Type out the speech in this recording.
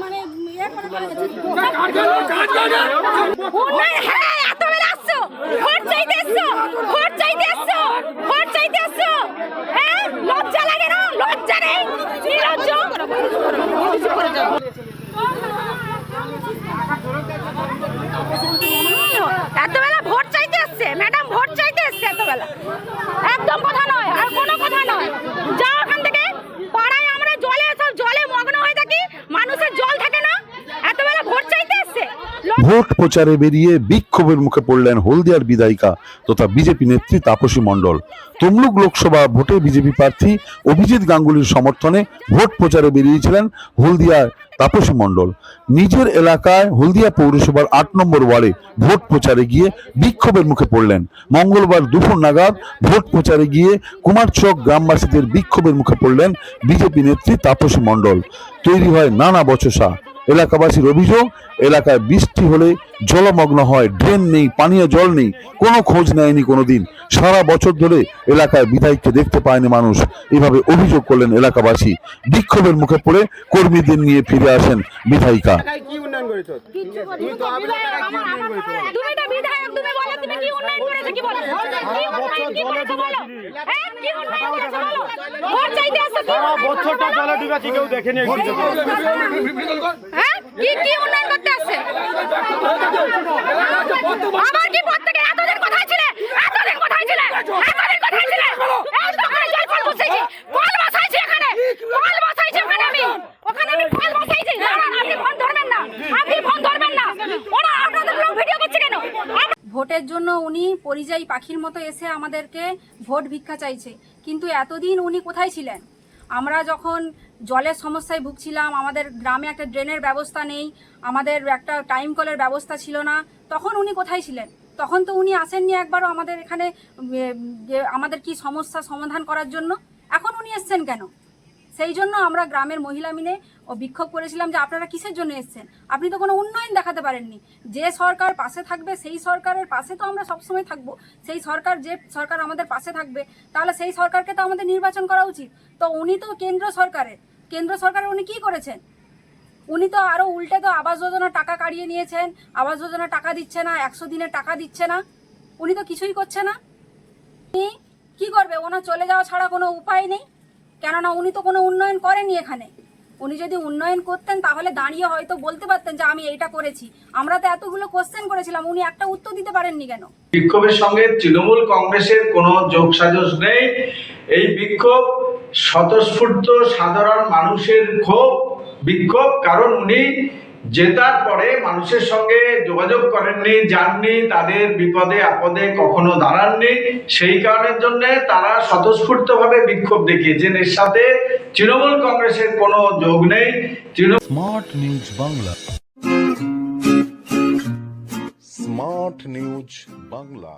মানে ইয়ে করে হ্যাঁ এত বেলা আসছো ভোট চাইতে আসছো ভোট চাইতে আসছো ভোট চাইতে আসছো হ্যাঁ লজ্জা লাগে না লজ্জা নেই নিরজ্জ ভোট প্রচারে বেরিয়ে বিক্ষোভের মুখে পড়লেন হলদিয়ার বিধায়িকা তথা বিজেপি নেত্রী তাপসী মণ্ডল। তমলুক লোকসভা ভোটে বিজেপি প্রার্থী অভিজিৎ গাঙ্গুলির সমর্থনে ভোট প্রচারে বেরিয়েছিলেন হলদিয়ার তাপসী মণ্ডল। নিজের এলাকায় হলদিয়া পৌরসভার আট নম্বর ওয়ার্ডে ভোট প্রচারে গিয়ে বিক্ষোভের মুখে পড়লেন। মঙ্গলবার দুপুর নাগাদ ভোট প্রচারে গিয়ে কুমারচক গ্রামবাসীদের বিক্ষোভের মুখে পড়লেন বিজেপি নেত্রী তাপসী মণ্ডল। তৈরি হয় নানা বচসা। এলাকাবাসীর অভিযোগ এলাকায় বৃষ্টি হলে জলমগ্ন হয় ড্রেন নেই পানীয় জল নেই কোনো খোঁজ নেয়নি কোনোদিন। সারা বছর ধরে এলাকায় বিধায়ককে দেখতে পায়নি মানুষ। এভাবে অভিযোগ করলেন এলাকাবাসী। বিক্ষোভের মুখে পড়ে কর্মীদের নিয়ে ফিরে আসেন বিধায়িকা। কি সারা বছরটা জলে ডুবেছি কেউ দেখেনি হ্যাঁ? কি কি উন্নয়ন করতে আসছে? আবার কি প্রত্যেকে এতদিন কোথায় ছিলে? এতদিন কোথায় ছিলে? এতদিন কোথায় ছিলে? এই তো ওখানে জল ফল বসাইছি কল বসাইছি এখানে। কল বসাইছি ওখানে আমি। ওখানে আমি কল বসাইছি। দাঁড়ান আপনি ফোন ধরবেন না। আপনি ফোন ধরবেন না। ওরা আপনাদের লোক ভিডিও করছে কেন? ভোটের জন্য উনি পরিযায়ী পাখির মতো এসে আমাদেরকে ভোট ভিক্ষা চাইছে। কিন্তু এতদিন উনি কোথায় ছিলেন? আমরা যখন জলের সমস্যায় ভুগছিলাম, আমাদের গ্রামে একটা ড্রেনের ব্যবস্থা নেই, আমাদের একটা টাইম কলের ব্যবস্থা ছিল না, তখন উনি কোথায় ছিলেন? তখন তো উনি আসেননি একবারও আমাদের এখানে আমাদের কি সমস্যা সমাধান করার জন্য? এখন উনি এসছেন কেন? সেই জন্য আমরা গ্রামের মহিলা মিলে ও বিক্ষোভ করেছিলাম যে আপনারা কিসের জন্য এসেছেন? আপনি তো কোনো উন্নয়ন দেখাতে পারেননি। যে সরকার পাশে থাকবে, সেই সরকারের পাশে তো আমরা সবসময় থাকব। সেই সরকার যে সরকার আমাদের পাশে থাকবে, তাহলে সেই সরকারকে তো আমাদের নির্বাচন করা উচিত। তো উনি তো কেন্দ্র সরকারের কেন্দ্র সরকারে উনি কি করেছেন? উনি তো আরও উল্টে তো আবাস যোজনা টাকা কাড়িয়ে নিয়েছেন। আবাস যোজনা টাকা দিচ্ছে না, একশো দিনের টাকা দিচ্ছে না। উনি তো কিছুই করছে না। কি করবে? ওনার চলে যাওয়া ছাড়া কোনো উপায় নেই। কেননা উনি তো কোনো উন্নয়ন করেনি এখানে। উনি যদি উন্নয়ন করতেন, তাহলে দাঁড়িয়ে হয়তো বলতে পারতেন যে আমি এইটা করেছি। আমরা তো এতগুলো কোশ্চেন করেছিলাম, উনি একটা উত্তর দিতে পারেননি কেন? বিক্ষোভের সঙ্গে তৃণমূল কংগ্রেসের কোনো যোগসাজশ নেই। এই বিক্ষোভ স্বতঃস্ফূর্ত সাধারণ মানুষের ক্ষোভ বিক্ষোভ, কারণ উনি জেতার পরে মানুষের সঙ্গে যোগাযোগ করেননি যাননি তাদের বিপদে আপদে কখনো দাঁড়াননি সেই কারণের জন্য তারা স্বতঃস্ফূর্তভাবে বিক্ষোভ দেখিয়েছেন। এর সাথে তৃণমূল কংগ্রেসের কোনো যোগ নেই। Trinamool Smart News Bangla. Smart News Bangla.